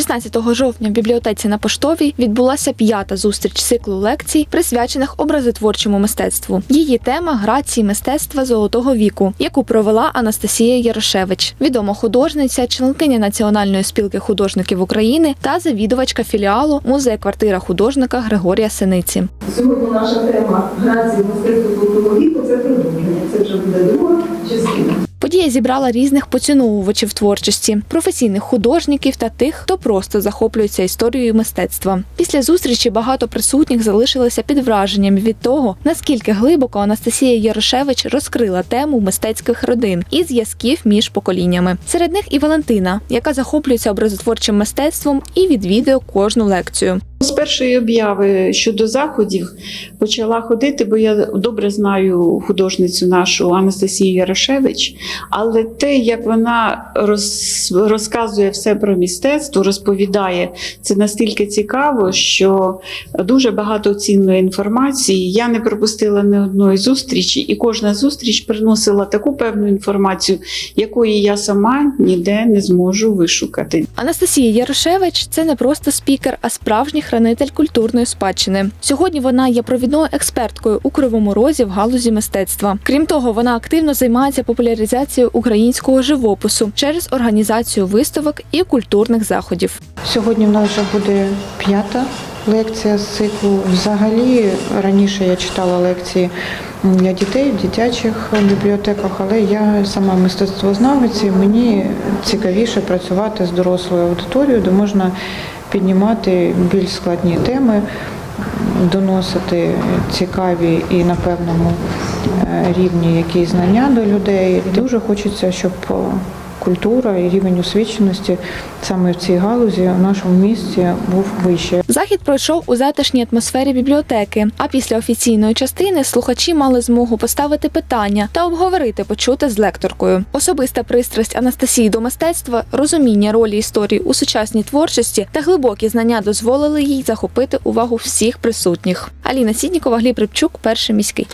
16 жовтня в бібліотеці на Поштовій відбулася п'ята зустріч циклу лекцій, присвячених образотворчому мистецтву. Її тема грації мистецтва золотого віку, яку провела Анастасія Ярошевич, відома художниця, членкиня Національної спілки художників України та завідувачка філіалу музею квартира художника Григорія Синиці. Сьогодні наша тема грації мистецтва Зібрала різних поціновувачів творчості, професійних художників та тих, хто просто захоплюється історією мистецтва. Після зустрічі багато присутніх залишилися під враженням від того, наскільки глибоко Анастасія Ярошевич розкрила тему мистецьких родин і зв'язків між поколіннями. Серед них і Валентина, яка захоплюється образотворчим мистецтвом і відвідує кожну лекцію. З першої обяви щодо заходів почала ходити, бо я добре знаю художницю нашу Анастасію Ярошевич. Але те, як вона роз, розказує все про мистецтво, розповідає, це настільки цікаво, що дуже багато цінної інформації. Я не пропустила ні одної зустрічі, і кожна зустріч приносила таку певну інформацію, якої я сама ніде не зможу вишукати. Анастасія Ярошевич це не просто спікер, а справжній хранитель культурної спадщини. Сьогодні вона є провідною експерткою у кривому розі в галузі мистецтва. Крім того, вона активно займається популяризацією українського живопису через організацію виставок і культурних заходів. Сьогодні в нас вже буде п'ята лекція з циклу. Взагалі раніше я читала лекції для дітей в дитячих бібліотеках, але я сама мистецтвознавець, і мені цікавіше працювати з дорослою аудиторією, де можна піднімати більш складні теми, доносити цікаві і на певному е, рівні якісь знання до людей. Дуже хочеться, щоб е, культура і рівень освіченості саме в цій галузі в нашому місті був вищий. Захід пройшов у затишній атмосфері бібліотеки. А після офіційної частини слухачі мали змогу поставити питання та обговорити почуте з лекторкою. Особиста пристрасть Анастасії до мистецтва, розуміння ролі історії у сучасній творчості та глибокі знання дозволили їй захопити увагу всіх присутніх. Аліна Сіднікова, Гліб Рибчук, перший міський.